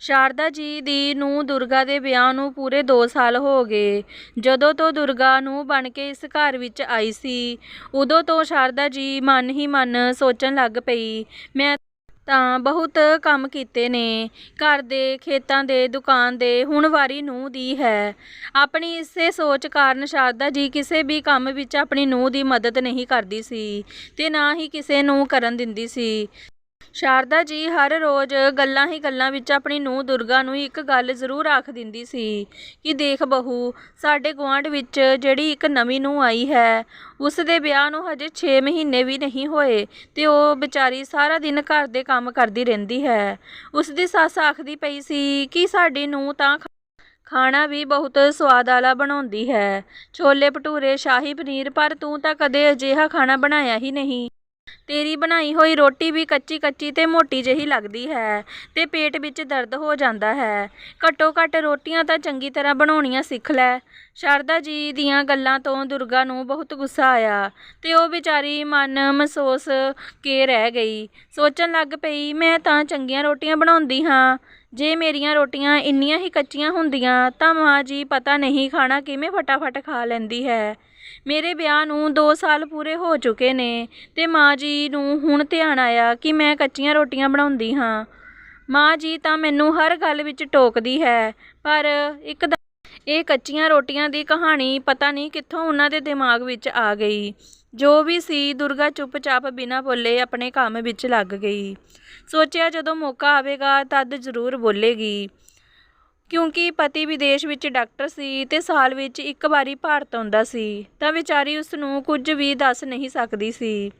ਸ਼ਾਰਦਾ ਜੀ ਦੀ ਨੂੰਹ ਦੁਰਗਾ ਦੇ ਵਿਆਹ ਨੂੰ ਪੂਰੇ 2 ਸਾਲ ਹੋ ਗਏ। ਜਦੋਂ ਤੋਂ ਦੁਰਗਾ ਨੂੰਹ ਬਣ ਕੇ ਇਸ ਘਰ ਵਿੱਚ ਆਈ ਸੀ, ਉਦੋਂ ਤੋਂ ਸ਼ਾਰਦਾ ਜੀ ਮਨ ਹੀ ਮਨ ਸੋਚਣ ਲੱਗ ਪਈ, ਮੈਂ ਤਾਂ ਬਹੁਤ ਕੰਮ ਕੀਤੇ ਨੇ, ਘਰ ਦੇ ਖੇਤਾਂ ਦੇ, ਦੁਕਾਨ ਦੇ, ਹੁਣ ਵਾਰੀ ਨੂੰਹ ਦੀ ਹੈ। ਆਪਣੀ ਇਸੇ ਸੋਚ ਕਾਰਨ ਸ਼ਾਰਦਾ ਜੀ ਕਿਸੇ ਵੀ ਕੰਮ ਵਿੱਚ ਆਪਣੀ ਨੂੰਹ ਦੀ ਮਦਦ ਨਹੀਂ ਕਰਦੀ ਸੀ ਤੇ ਨਾ ਹੀ ਕਿਸੇ ਨੂੰ ਕਰਨ ਦਿੰਦੀ ਸੀ। ਸ਼ਾਰਦਾ ਜੀ ਹਰ ਰੋਜ਼ ਗੱਲਾਂ ਹੀ ਗੱਲਾਂ ਵਿੱਚ ਆਪਣੀ ਨੂੰਹ ਦੁਰਗਾ ਨੂੰ ਇੱਕ ਗੱਲ ਜ਼ਰੂਰ ਆਖ ਦਿੰਦੀ ਸੀ ਕਿ ਦੇਖ ਬਹੂ, ਸਾਡੇ ਗੁਆਂਢ ਵਿੱਚ ਜਿਹੜੀ ਇੱਕ ਨਵੀਂ ਨੂੰਹ ਆਈ ਹੈ, ਉਸ ਦੇ ਵਿਆਹ ਨੂੰ ਹਜੇ 6 ਮਹੀਨੇ ਵੀ ਨਹੀਂ ਹੋਏ ਤੇ ਉਹ ਵਿਚਾਰੀ ਸਾਰਾ ਦਿਨ ਘਰ ਦੇ ਕੰਮ ਕਰਦੀ ਰਹਿੰਦੀ ਹੈ। ਉਸ ਦੀ ਸੱਸ ਆਖਦੀ ਪਈ ਸੀ ਕਿ ਸਾਡੀ ਨੂੰਹ ਤਾਂ ਖਾਣਾ ਵੀ ਬਹੁਤ ਸਵਾਦ ਵਾਲਾ ਬਣਾਉਂਦੀ ਹੈ। ਛੋਲੇ ਭਟੂਰੇ, ਸ਼ਾਹੀ ਪਨੀਰ, ਪਰ ਤੂੰ ਤਾਂ ਕਦੇ ਅਜਿਹਾ ਖਾਣਾ ਬਣਾਇਆ ਹੀ ਨਹੀਂ। ਤੇਰੀ ਬਣਾਈ ਹੋਈ ਰੋਟੀ ਵੀ ਕੱਚੀ ਕੱਚੀ ਤੇ ਮੋਟੀ ਜਿਹੀ ਲੱਗਦੀ ਹੈ ਤੇ ਪੇਟ ਵਿੱਚ ਦਰਦ ਹੋ ਜਾਂਦਾ ਹੈ। ਘੱਟੋ ਘੱਟ ਰੋਟੀਆਂ ਤਾਂ ਚੰਗੀ ਤਰ੍ਹਾਂ ਬਣਾਉਣੀਆਂ ਸਿੱਖ ਲੈ। ਸ਼ਾਰਦਾ ਜੀ ਦੀਆਂ ਗੱਲਾਂ ਤੋਂ ਦੁਰਗਾ ਨੂੰ ਬਹੁਤ ਗੁੱਸਾ ਆਇਆ ਤੇ ਉਹ ਵਿਚਾਰੀ ਮਨ ਮਹਿਸੂਸ ਕੇ ਰਹਿ ਗਈ। ਸੋਚਣ ਲੱਗ ਪਈ, ਮੈਂ ਤਾਂ ਚੰਗੀਆਂ ਰੋਟੀਆਂ ਬਣਾਉਂਦੀ ਹਾਂ। ਜੇ ਮੇਰੀਆਂ ਰੋਟੀਆਂ ਇੰਨੀਆਂ ਹੀ ਕੱਚੀਆਂ ਹੁੰਦੀਆਂ ਤਾਂ ਮਾਂ ਜੀ ਪਤਾ ਨਹੀਂ ਖਾਣਾ ਕਿਵੇਂ ਫਟਾਫਟ ਖਾ ਲੈਂਦੀ ਹੈ। ਮੇਰੇ ਵਿਆਹ ਨੂੰ 2 ਸਾਲ ਪੂਰੇ ਹੋ ਚੁੱਕੇ ਨੇ ਤੇ ਮਾਂ ਜੀ ਨੂੰ ਹੁਣ ਧਿਆਨ ਆਇਆ ਕਿ ਮੈਂ ਕੱਚੀਆਂ ਰੋਟੀਆਂ ਬਣਾਉਂਦੀ ਹਾਂ। ਮਾਂ ਜੀ ਤਾਂ ਮੈਨੂੰ ਹਰ ਗੱਲ ਵਿੱਚ ਟੋਕਦੀ ਹੈ, ਪਰ ਇੱਕ ਇਹ ਕੱਚੀਆਂ ਰੋਟੀਆਂ ਦੀ ਕਹਾਣੀ ਪਤਾ ਨਹੀਂ ਕਿੱਥੋਂ ਉਹਨਾਂ ਦੇ ਦਿਮਾਗ ਵਿੱਚ ਆ ਗਈ। ਜੋ ਵੀ ਸੀ, ਦੁਰਗਾ ਚੁੱਪਚਾਪ ਬਿਨਾਂ ਬੋਲੇ ਆਪਣੇ ਕੰਮ ਵਿੱਚ ਲੱਗ ਗਈ। ਸੋਚਿਆ ਜਦੋਂ ਮੌਕਾ ਆਵੇਗਾ, ਤਦ ਜ਼ਰੂਰ ਬੋਲੇਗੀ। ਕਿਉਂਕਿ ਪਤੀ ਵਿਦੇਸ਼ ਵਿੱਚ ਡਾਕਟਰ ਸੀ ਤੇ ਸਾਲ ਵਿੱਚ ਇੱਕ ਵਾਰੀ ਭਾਰਤ ਆਉਂਦਾ ਸੀ, ਤਾਂ ਵਿਚਾਰੀ ਉਸ ਨੂੰ ਕੁਝ ਵੀ ਦੱਸ ਨਹੀਂ ਸਕਦੀ ਸੀ।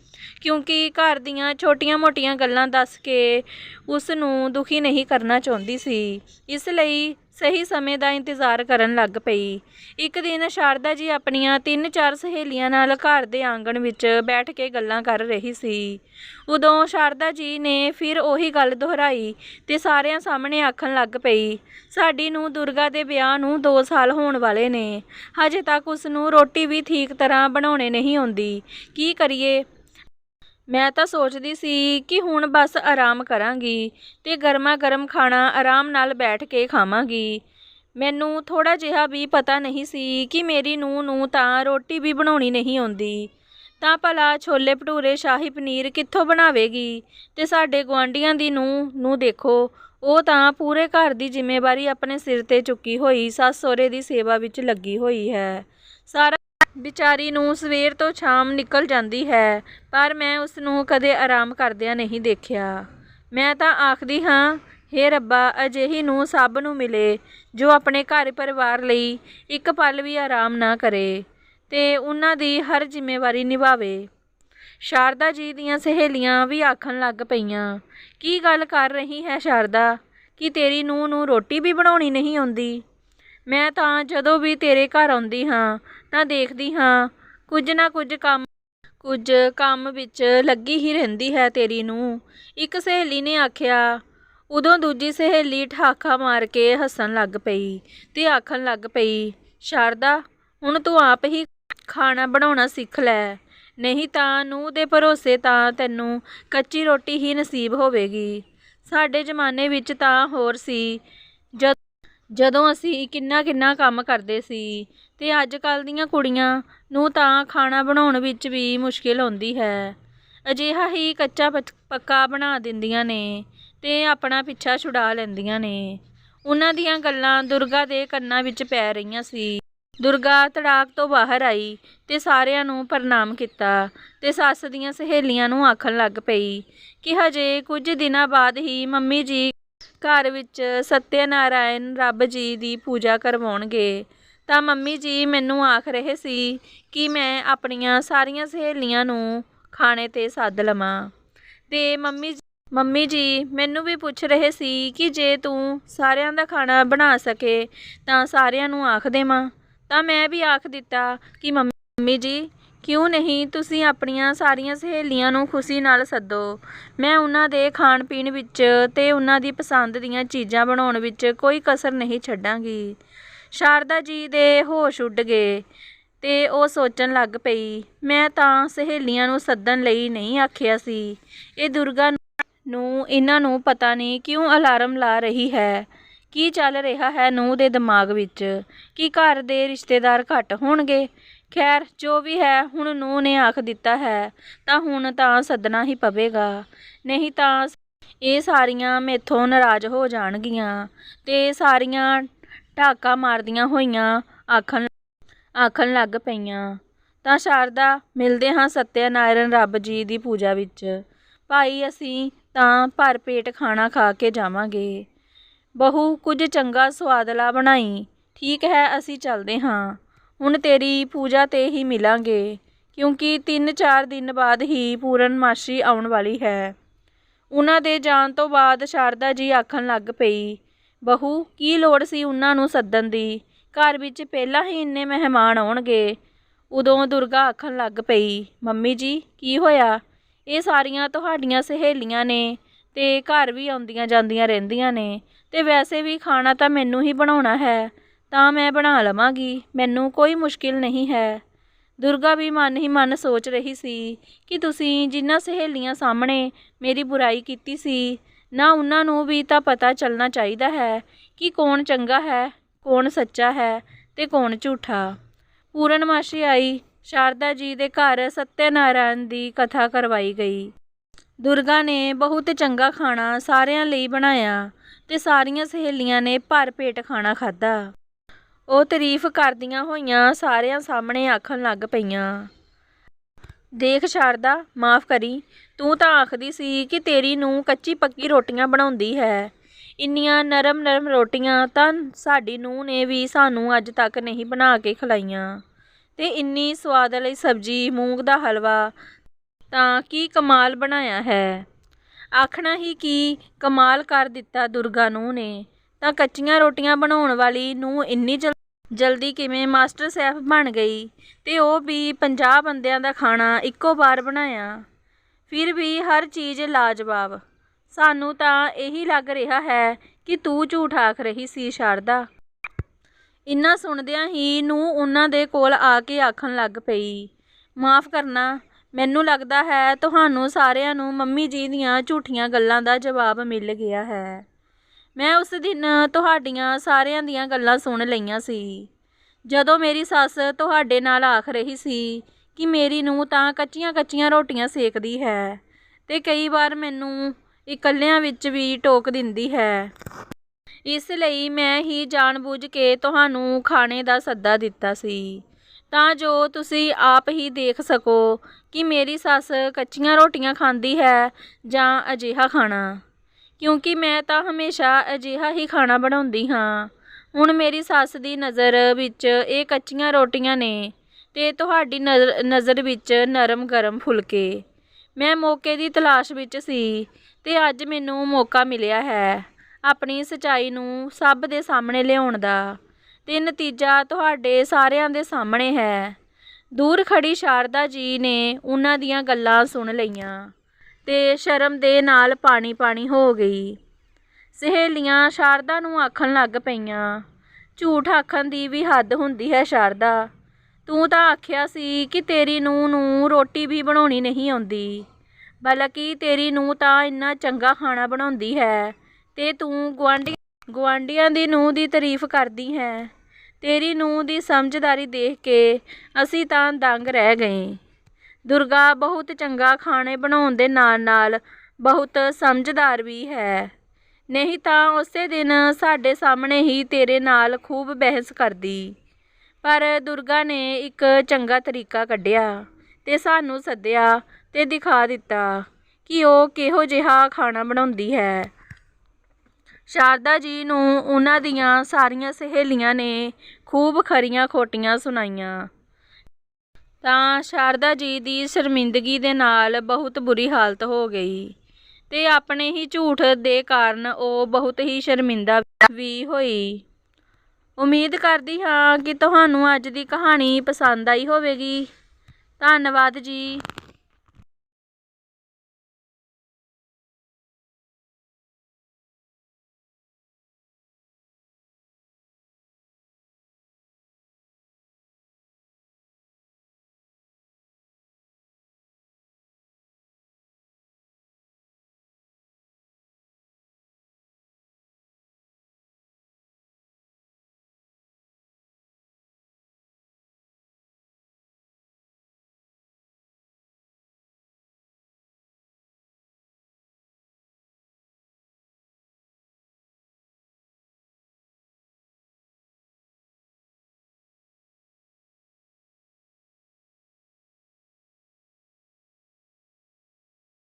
ਕਿਉਂਕਿ ਘਰ ਦੀਆਂ ਛੋਟੀਆਂ-ਮੋਟੀਆਂ ਗੱਲਾਂ ਦੱਸ ਕੇ ਉਸ ਨੂੰ ਦੁਖੀ ਨਹੀਂ ਕਰਨਾ ਚਾਹੁੰਦੀ ਸੀ। ਇਸ ਲਈ ਸਹੀ ਸਮੇਂ ਦਾ ਇੰਤਜ਼ਾਰ ਕਰਨ ਲੱਗ ਪਈ। ਇੱਕ ਦਿਨ ਸ਼ਾਰਦਾ ਜੀ ਆਪਣੀਆਂ ਤਿੰਨ ਚਾਰ ਸਹੇਲੀਆਂ ਨਾਲ ਘਰ ਦੇ ਆਂਗਣ ਵਿੱਚ ਬੈਠ ਕੇ ਗੱਲਾਂ ਕਰ ਰਹੀ ਸੀ। ਉਦੋਂ ਸ਼ਾਰਦਾ ਜੀ ਨੇ ਫਿਰ ਉਹੀ ਗੱਲ ਦੁਹਰਾਈ ਤੇ ਸਾਰਿਆਂ ਸਾਹਮਣੇ ਆਖਣ ਲੱਗ ਪਈ, ਸਾਡੀ ਨੂੰ ਦੁਰਗਾ ਦੇ ਵਿਆਹ ਨੂੰ 2 ਸਾਲ ਹੋਣ ਵਾਲੇ ਨੇ। ਹਜੇ ਤੱਕ ਉਸ ਨੂੰ ਰੋਟੀ ਵੀ ਠੀਕ ਤਰ੍ਹਾਂ ਬਣਾਉਣੇ ਨਹੀਂ ਆਉਂਦੀ। ਕੀ ਕਰੀਏ? ਮੈਂ ਤਾਂ ਸੋਚਦੀ ਸੀ ਕਿ ਹੁਣ ਬਸ ਆਰਾਮ ਕਰਾਂਗੀ ਤੇ ਗਰਮਾ ਗਰਮ ਖਾਣਾ ਆਰਾਮ ਨਾਲ ਬੈਠ ਕੇ ਖਾਵਾਂਗੀ। ਮੈਨੂੰ ਥੋੜਾ ਜਿਹਾ ਵੀ ਪਤਾ ਨਹੀਂ ਸੀ ਕਿ ਮੇਰੀ ਨੂੰਹ ਨੂੰ ਤਾਂ ਰੋਟੀ ਵੀ ਬਣਾਉਣੀ ਨਹੀਂ ਆਉਂਦੀ। ਤਾਂ ਭਲਾ ਛੋਲੇ ਭਟੂਰੇ, ਸ਼ਾਹੀ ਪਨੀਰ ਕਿੱਥੋਂ ਬਣਾਵੇਗੀ? ਤੇ ਸਾਡੇ ਗੁਆਂਢੀਆਂ ਦੀ ਨੂੰਹ ਨੂੰ ਦੇਖੋ, ਉਹ ਤਾਂ ਪੂਰੇ ਘਰ ਦੀ ਜ਼ਿੰਮੇਵਾਰੀ ਆਪਣੇ ਸਿਰ ਤੇ ਚੁੱਕੀ ਹੋਈ ਸੱਸ ਸਹੁਰੇ ਦੀ ਸੇਵਾ ਵਿੱਚ ਲੱਗੀ ਹੋਈ ਹੈ। ਸਾਰਾ ਵਿਚਾਰੀ ਨੂੰ ਸਵੇਰ ਤੋਂ ਸ਼ਾਮ ਨਿਕਲ ਜਾਂਦੀ ਹੈ, ਪਰ ਮੈਂ ਉਸ ਨੂੰ ਕਦੇ ਆਰਾਮ ਕਰਦਿਆਂ ਨਹੀਂ ਦੇਖਿਆ। ਮੈਂ ਤਾਂ ਆਖਦੀ ਹਾਂ, ਹੇ ਰੱਬਾ, ਅਜਿਹੀ ਨੂੰਹ ਸਭ ਨੂੰ ਮਿਲੇ, ਜੋ ਆਪਣੇ ਘਰ ਪਰਿਵਾਰ ਲਈ ਇੱਕ ਪਲ ਵੀ ਆਰਾਮ ਨਾ ਕਰੇ ਤੇ ਉਹਨਾਂ ਦੀ ਹਰ ਜ਼ਿੰਮੇਵਾਰੀ ਨਿਭਾਵੇ। ਸ਼ਾਰਦਾ ਜੀ ਦੀਆਂ ਸਹੇਲੀਆਂ ਵੀ ਆਖਣ ਲੱਗ ਪਈਆਂ, ਕੀ ਗੱਲ ਕਰ ਰਹੀ ਹੈ ਸ਼ਾਰਦਾ? ਕਿ ਤੇਰੀ ਨੂੰਹ ਨੂੰ ਰੋਟੀ ਵੀ ਬਣਾਉਣੀ ਨਹੀਂ ਆਉਂਦੀ? ਮੈਂ ਤਾਂ ਜਦੋਂ ਵੀ ਤੇਰੇ ਘਰ ਆਉਂਦੀ ਹਾਂ ਤਾਂ ਦੇਖਦੀ ਹਾਂ, ਕੁਝ ਨਾ ਕੁਝ ਕੰਮ ਕੁਝ ਕੰਮ ਵਿੱਚ ਲੱਗੀ ਹੀ ਰਹਿੰਦੀ ਹੈ ਤੇਰੀ ਨੂੰ ਇੱਕ ਸਹੇਲੀ ਨੇ ਆਖਿਆ, ਉਦੋਂ ਦੂਜੀ ਸਹੇਲੀ ਠਾਕਾ ਮਾਰ ਕੇ ਹੱਸਣ ਲੱਗ ਪਈ ਤੇ ਆਖਣ ਲੱਗ ਪਈ, ਸ਼ਾਰਦਾ, ਹੁਣ ਤੂੰ ਆਪ ਹੀ ਖਾਣਾ ਬਣਾਉਣਾ ਸਿੱਖ ਲੈ, ਨਹੀਂ ਤਾਂ ਨੂੰ ਦੇ ਭਰੋਸੇ ਤਾਂ ਤੈਨੂੰ ਕੱਚੀ ਰੋਟੀ ਹੀ ਨਸੀਬ ਹੋਵੇਗੀ। ਸਾਡੇ ਜ਼ਮਾਨੇ ਵਿੱਚ ਤਾਂ ਹੋਰ ਸੀ, ਜਦ ਜਦੋਂ ਅਸੀਂ ਕਿੰਨਾ ਕਿੰਨਾ ਕੰਮ ਕਰਦੇ ਸੀ ਤੇ ਅੱਜ ਕੱਲ ਦੀਆਂ ਕੁੜੀਆਂ ਨੂੰ ਤਾਂ ਖਾਣਾ ਬਣਾਉਣ ਵਿੱਚ ਵੀ ਮੁਸ਼ਕਿਲ ਆਉਂਦੀ ਹੈ। ਅਜਿਹਾ ਹੀ ਕੱਚਾ ਪੱਕਾ ਬਣਾ ਦਿੰਦੀਆਂ ਨੇ ਤੇ ਆਪਣਾ ਪਿੱਛਾ ਛੁਡਾ ਲੈਂਦੀਆਂ ਨੇ। ਉਹਨਾਂ ਦੀਆਂ ਗੱਲਾਂ ਦੁਰਗਾ ਦੇ ਕੰਨਾਂ ਵਿੱਚ ਪੈ ਰਹੀਆਂ ਸੀ। ਦੁਰਗਾ ਤੜਾਕ ਤੋਂ ਬਾਹਰ ਆਈ ਤੇ ਸਾਰਿਆਂ ਨੂੰ ਪ੍ਰਣਾਮ ਕੀਤਾ ਤੇ ਸੱਸ ਦੀਆਂ ਸਹੇਲੀਆਂ ਨੂੰ ਆਖਣ ਲੱਗ ਪਈ ਕਿ ਹਜੇ ਕੁਝ ਦਿਨਾਂ ਬਾਅਦ ਹੀ ਮੰਮੀ ਜੀ ਘਰ ਵਿੱਚ ਸਤਿਆਨਾਰਾਇਣ ਰੱਬ ਜੀ ਦੀ ਪੂਜਾ ਕਰਵਾਉਣਗੇ, ਤਾਂ ਮੰਮੀ ਜੀ ਮੈਨੂੰ ਆਖ ਰਹੇ ਸੀ ਕਿ ਮੈਂ ਆਪਣੀਆਂ ਸਾਰੀਆਂ ਸਹੇਲੀਆਂ ਨੂੰ ਖਾਣੇ ਤੇ ਸੱਦ ਲਵਾਂ। ਤੇ ਮੰਮੀ ਮੰਮੀ ਜੀ, ਮੈਨੂੰ ਵੀ ਪੁੱਛ ਰਹੇ ਸੀ ਕਿ ਜੇ ਤੂੰ ਸਾਰਿਆਂ ਦਾ ਖਾਣਾ ਬਣਾ ਸਕੇ ਤਾਂ ਸਾਰਿਆਂ ਨੂੰ ਆਖ ਦੇਵਾਂ। ਤਾਂ ਮੈਂ ਵੀ ਆਖ ਦਿੱਤਾ ਕਿ ਮੰਮੀ ਜੀ ਕਿਉਂ ਨਹੀਂ? ਤੁਸੀਂ ਆਪਣੀਆਂ ਸਾਰੀਆਂ ਸਹੇਲੀਆਂ ਨੂੰ ਖੁਸ਼ੀ ਨਾਲ ਸੱਦੋ। ਮੈਂ ਉਹਨਾਂ ਦੇ ਖਾਣ ਪੀਣ ਵਿੱਚ ਤੇ ਉਹਨਾਂ ਦੀ ਪਸੰਦ ਦੀਆਂ ਚੀਜ਼ਾਂ ਬਣਾਉਣ ਵਿੱਚ ਕੋਈ ਕਸਰ ਨਹੀਂ ਛੱਡਾਂਗੀ। ਸ਼ਾਰਦਾ ਜੀ ਦੇ ਹੋਸ਼ ਉੱਡ ਗਏ ਤੇ ਉਹ ਸੋਚਣ ਲੱਗ ਪਈ, ਮੈਂ ਤਾਂ ਸਹੇਲੀਆਂ ਨੂੰ ਸੱਦਣ ਲਈ ਨਹੀਂ ਆਖਿਆ ਸੀ। ਇਹ ਦੁਰਗਾ ਨੂੰ, ਇਹਨਾਂ ਨੂੰ ਪਤਾ ਨਹੀਂ ਕਿਉਂ ਅਲਾਰਮ ਲਾ ਰਹੀ ਹੈ। ਕੀ ਚੱਲ ਰਿਹਾ ਹੈ ਨੂੰਹ ਦੇ ਦਿਮਾਗ ਵਿੱਚ? ਕੀ ਘਰ ਦੇ ਰਿਸ਼ਤੇਦਾਰ ਘੱਟ ਹੋਣਗੇ? ਖੈਰ, ਜੋ ਵੀ ਹੈ, ਹੁਣ ਨੂੰਹ ਨੇ ਆਖ ਦਿੱਤਾ ਹੈ, ਤਾਂ ਹੁਣ ਤਾਂ ਸੱਦਣਾ ਹੀ ਪਵੇਗਾ। ਨਹੀਂ ਤਾਂ ਇਹ ਸਾਰੀਆਂ ਮੇਥੋਂ ਨਾਰਾਜ਼ ਹੋ ਜਾਣਗੀਆਂ ਤੇ ਸਾਰੀਆਂ ਢਾਕਾ ਮਾਰਦੀਆਂ ਹੋਈਆਂ ਆਖਣ ਆਖਣ ਲੱਗ ਪਈਆਂ। ਤਾਂ ਸ਼ਾਰਦਾ, ਮਿਲਦੇ ਹਾਂ ਸਤਿਆਨਾਰਾਇਣ ਰੱਬ ਜੀ ਦੀ ਪੂਜਾ ਵਿੱਚ। ਭਾਈ, ਅਸੀਂ ਤਾਂ ਭਰ ਪੇਟ ਖਾਣਾ ਖਾ ਕੇ ਜਾਵਾਂਗੇ। ਬਹੂ, ਕੁਝ ਚੰਗਾ ਸਵਾਦਲਾ ਬਣਾਈ। ਠੀਕ ਹੈ, ਅਸੀਂ ਚੱਲਦੇ ਹਾਂ। ਹੁਣ ਤੇਰੀ ਪੂਜਾ ਤੇ ਹੀ ਮਿਲਾਂਗੇ, ਕਿਉਂਕਿ 3-4 ਦਿਨ ਬਾਅਦ ਹੀ ਪੂਰਨਮਾਸ਼ੀ ਆਉਣ ਵਾਲੀ ਹੈ। ਉਹਨਾਂ ਦੇ ਜਾਣ ਤੋਂ ਬਾਅਦ ਸ਼ਾਰਦਾ ਜੀ ਆਖਣ ਲੱਗ ਪਈ, ਬਹੂ, ਕੀ ਲੋੜ ਸੀ ਉਹਨਾਂ ਨੂੰ ਸੱਦਣ ਦੀ? ਘਰ ਵਿੱਚ ਪਹਿਲਾਂ ਹੀ ਇੰਨੇ ਮਹਿਮਾਨ ਆਉਣਗੇ। ਉਦੋਂ ਦੁਰਗਾ ਆਖਣ ਲੱਗ ਪਈ, ਮੰਮੀ ਜੀ, ਕੀ ਹੋਇਆ? ਇਹ ਸਾਰੀਆਂ ਤੁਹਾਡੀਆਂ ਸਹੇਲੀਆਂ ਨੇ ਤੇ ਘਰ ਵੀ ਆਉਂਦੀਆਂ ਜਾਂਦੀਆਂ ਰਹਿੰਦੀਆਂ ਨੇ ਤੇ ਵੈਸੇ ਵੀ ਖਾਣਾ ਤਾਂ ਮੈਨੂੰ ਹੀ ਬਣਾਉਣਾ ਹੈ। ਤਾਂ ਮੈਂ ਬਣਾ ਲਵਾਂਗੀ, ਮੈਨੂੰ ਕੋਈ ਮੁਸ਼ਕਿਲ ਨਹੀਂ ਹੈ। ਦੁਰਗਾ ਵੀ ਮਨ ਹੀ ਮਨ ਸੋਚ ਰਹੀ ਸੀ ਕਿ ਤੁਸੀਂ ਜਿਨ੍ਹਾਂ ਸਹੇਲੀਆਂ ਸਾਹਮਣੇ ਮੇਰੀ ਬੁਰਾਈ ਕੀਤੀ ਸੀ, ਨਾ ਉਹਨਾਂ ਨੂੰ ਵੀ ਤਾਂ ਪਤਾ ਚੱਲਣਾ ਚਾਹੀਦਾ ਹੈ ਕਿ ਕੌਣ ਚੰਗਾ ਹੈ, ਕੌਣ ਸੱਚਾ ਹੈ ਤੇ ਕੌਣ ਝੂਠਾ। ਪੂਰਨਮਾਸ਼ੀ ਆਈ, ਸ਼ਾਰਦਾ ਜੀ ਦੇ ਘਰ ਸਤਿਆਨਾਰਾਇਣ ਦੀ ਕਥਾ ਕਰਵਾਈ ਗਈ। ਦੁਰਗਾ ਨੇ ਬਹੁਤ ਚੰਗਾ ਖਾਣਾ ਸਾਰਿਆਂ ਲਈ ਬਣਾਇਆ ਤੇ ਸਾਰੀਆਂ ਸਹੇਲੀਆਂ ਨੇ ਭਰ ਪੇਟ ਖਾਣਾ ਖਾਧਾ। ਉਹ ਤਾਰੀਫ ਕਰਦੀਆਂ ਹੋਈਆਂ ਸਾਰਿਆਂ ਸਾਹਮਣੇ ਆਖਣ ਲੱਗ ਪਈਆਂ। ਦੇਖ ਸ਼ਾਰਦਾ, ਮਾਫ ਕਰੀ, ਤੂੰ ਤਾਂ ਆਖਦੀ ਸੀ ਕਿ ਤੇਰੀ ਨੂੰ ਕੱਚੀ ਪੱਕੀ ਰੋਟੀਆਂ ਬਣਾਉਂਦੀ ਹੈ। ਇੰਨੀਆਂ ਨਰਮ ਨਰਮ ਰੋਟੀਆਂ ਤਾਂ ਸਾਡੀ ਨੂੰ ਨੇ ਵੀ ਸਾਨੂੰ ਅੱਜ ਤੱਕ ਨਹੀਂ ਬਣਾ ਕੇ ਖਿਲਾਈਆਂ। ਤੇ ਇੰਨੀ ਸਵਾਦ ਵਾਲੀ ਸਬਜ਼ੀ, ਮੂੰਗ ਦਾ ਹਲਵਾ, ਤਾਂ ਕੀ ਕਮਾਲ ਬਣਾਇਆ ਹੈ? ਆਖਣਾ ਹੀ ਕੀ ਕਮਾਲ ਕਰ ਦਿੱਤਾ ਦੁਰਗਾ ਨੂੰ ਨੇ। ਤਾਂ ਕੱਚੀਆਂ ਰੋਟੀਆਂ ਬਣਾਉਣ ਵਾਲੀ ਨੂੰ ਇੰਨੀ ਜਲਦੀ ਕਿਵੇਂ ਮਾਸਟਰ ਸ਼ੈਫ ਬਣ ਗਈ ਤੇ ਉਹ ਵੀ 50 ਬੰਦਿਆਂ ਦਾ ਖਾਣਾ ਇੱਕੋ ਵਾਰ ਬਣਾਇਆ। ਫਿਰ ਵੀ ਹਰ ਚੀਜ਼ ਲਾਜਵਾਬ। ਸਾਨੂੰ ਤਾਂ ਇਹੀ ਲੱਗ ਰਿਹਾ ਹੈ ਕਿ ਤੂੰ ਝੂਠ ਆਖ ਰਹੀ ਸੀ ਸ਼ਾਰਦਾ। ਇੰਨਾ ਸੁਣਦਿਆਂ ਹੀ ਨੂੰ ਉਹਨਾਂ ਦੇ ਕੋਲ ਆ ਕੇ ਆਖਣ ਲੱਗ ਪਈ, ਮਾਫ ਕਰਨਾ, ਮੈਨੂੰ ਲੱਗਦਾ ਹੈ ਤੁਹਾਨੂੰ ਸਾਰਿਆਂ ਨੂੰ ਮੰਮੀ ਜੀ ਦੀਆਂ ਝੂਠੀਆਂ ਗੱਲਾਂ ਦਾ ਜਵਾਬ ਮਿਲ ਗਿਆ ਹੈ। ਮੈਂ ਉਸ ਦਿਨ ਤੁਹਾਡੀਆਂ ਸਾਰਿਆਂ ਦੀਆਂ ਗੱਲਾਂ ਸੁਣ ਲਈਆਂ ਸੀ। ਜਦੋਂ ਮੇਰੀ ਸੱਸ ਤੁਹਾਡੇ ਨਾਲ ਆਖ ਰਹੀ ਸੀ ਕਿ ਮੇਰੀ ਨੂੰ ਤਾਂ ਕੱਚੀਆਂ ਕੱਚੀਆਂ ਰੋਟੀਆਂ ਸੇਕਦੀ ਹੈ ਤੇ ਕਈ ਵਾਰ ਮੈਨੂੰ ਇਕੱਲਿਆਂ ਵਿੱਚ ਵੀ ਟੋਕ ਦਿੰਦੀ ਹੈ। ਇਸ ਲਈ ਮੈਂ ਹੀ ਜਾਣਬੁੱਝ ਕੇ ਤੁਹਾਨੂੰ ਖਾਣੇ ਦਾ ਸੱਦਾ ਦਿੱਤਾ ਸੀ। ਤਾਂ ਜੋ ਤੁਸੀਂ ਆਪ ਹੀ ਦੇਖ ਸਕੋ ਕਿ ਮੇਰੀ ਸੱਸ ਕੱਚੀਆਂ ਰੋਟੀਆਂ ਖਾਂਦੀ ਹੈ ਜਾਂ ਅਜਿਹਾ ਖਾਣਾ। ਕਿਉਂਕਿ ਮੈਂ ਤਾਂ ਹਮੇਸ਼ਾ ਅਜਿਹਾ ਹੀ ਖਾਣਾ ਬਣਾਉਂਦੀ ਹਾਂ। ਹੁਣ ਮੇਰੀ ਸੱਸ ਦੀ ਨਜ਼ਰ ਵਿੱਚ ਇਹ ਕੱਚੀਆਂ ਰੋਟੀਆਂ ਨੇ ਤੇ ਤੁਹਾਡੀ ਨਜ਼ਰ ਨਜ਼ਰ ਵਿੱਚ ਨਰਮ ਗਰਮ ਫੁਲਕੇ। ਮੈਂ ਮੌਕੇ ਦੀ ਤਲਾਸ਼ ਵਿੱਚ ਸੀ ਤੇ ਅੱਜ ਮੈਨੂੰ ਮੌਕਾ ਮਿਲਿਆ ਹੈ ਆਪਣੀ ਸਚਾਈ ਨੂੰ ਸਭ ਦੇ ਸਾਹਮਣੇ ਲਿਆਉਣ ਦਾ ਤੇ ਨਤੀਜਾ ਤੁਹਾਡੇ ਸਾਰਿਆਂ ਦੇ ਸਾਹਮਣੇ ਹੈ। ਦੂਰ ਖੜੀ ਸ਼ਾਰਦਾ ਜੀ ਨੇ ਉਹਨਾਂ ਦੀਆਂ ਗੱਲਾਂ ਸੁਣ ਲਈਆਂ। ਤੇ ਸ਼ਰਮ ਦੇ ਨਾਲ ਪਾਣੀ ਪਾਣੀ ਹੋ ਗਈ। ਸਹੇਲੀਆਂ ਸ਼ਾਰਦਾ ਨੂੰ ਆਖਣ ਲੱਗ ਪਈਆਂ। ਝੂਠ ਆਖਣ ਦੀ ਵੀ ਹੱਦ ਹੁੰਦੀ ਹੈ ਸ਼ਾਰਦਾ। ਤੂੰ ਤਾਂ ਆਖਿਆ ਸੀ ਕਿ ਤੇਰੀ ਨੂੰਹ ਨੂੰ ਰੋਟੀ ਵੀ ਬਣਾਉਣੀ ਨਹੀਂ ਆਉਂਦੀ। ਬਲਕਿ ਤੇਰੀ ਨੂੰਹ ਤਾਂ ਇੰਨਾ ਚੰਗਾ ਖਾਣਾ ਬਣਾਉਂਦੀ ਹੈ ਤੇ ਤੂੰ ਗੁਆਂਢੀ, ਗੁਆਂਢੀਆਂ ਦੀ ਨੂੰਹ ਦੀ ਤਾਰੀਫ ਕਰਦੀ ਹੈ। ਤੇਰੀ ਨੂੰਹ ਦੀ ਸਮਝਦਾਰੀ ਦੇਖ ਕੇ ਅਸੀਂ ਤਾਂ ਦੰਗ ਰਹਿ ਗਏ। ਦੁਰਗਾ ਬਹੁਤ ਚੰਗਾ ਖਾਣੇ ਬਣਾਉਣ ਦੇ ਨਾਲ ਨਾਲ, ਬਹੁਤ ਸਮਝਦਾਰ ਵੀ ਹੈ। ਨਹੀਂ ਤਾਂ ਉਸੇ ਦਿਨ ਸਾਡੇ ਸਾਹਮਣੇ ਹੀ ਤੇਰੇ ਨਾਲ ਖੂਬ ਬਹਿਸ ਕਰਦੀ। ਪਰ ਦੁਰਗਾ ਨੇ ਇੱਕ ਚੰਗਾ ਤਰੀਕਾ ਕੱਢਿਆ ਤੇ ਸਾਨੂੰ ਸੱਦਿਆ ਤੇ ਦਿਖਾ ਦਿੱਤਾ ਕਿ ਉਹ ਕਿਹੋ ਜਿਹਾ ਖਾਣਾ ਬਣਾਉਂਦੀ ਹੈ। ਸ਼ਾਰਦਾ ਜੀ ਨੂੰ ਉਹਨਾਂ ਦੀਆਂ ਸਾਰੀਆਂ ਸਹੇਲੀਆਂ ਨੇ ਖੂਬ ਖਰੀਆਂ ਖੋਟੀਆਂ ਸੁਣਾਈਆਂ। ਤਾਂ ਸ਼ਾਰਦਾ ਜੀ ਦੀ ਸ਼ਰਮਿੰਦਗੀ ਦੇ ਨਾਲ ਬਹੁਤ ਬੁਰੀ ਹਾਲਤ ਹੋ ਗਈ ਤੇ ਆਪਣੇ ਹੀ ਝੂਠ ਦੇ ਕਾਰਨ ਉਹ ਬਹੁਤ ਹੀ ਸ਼ਰਮਿੰਦਾ ਵੀ ਹੋਈ। ਉਮੀਦ ਕਰਦੀ ਹਾਂ ਕਿ ਤੁਹਾਨੂੰ ਅੱਜ ਦੀ ਕਹਾਣੀ ਪਸੰਦ ਆਈ ਹੋਵੇਗੀ। ਧੰਨਵਾਦ ਜੀ।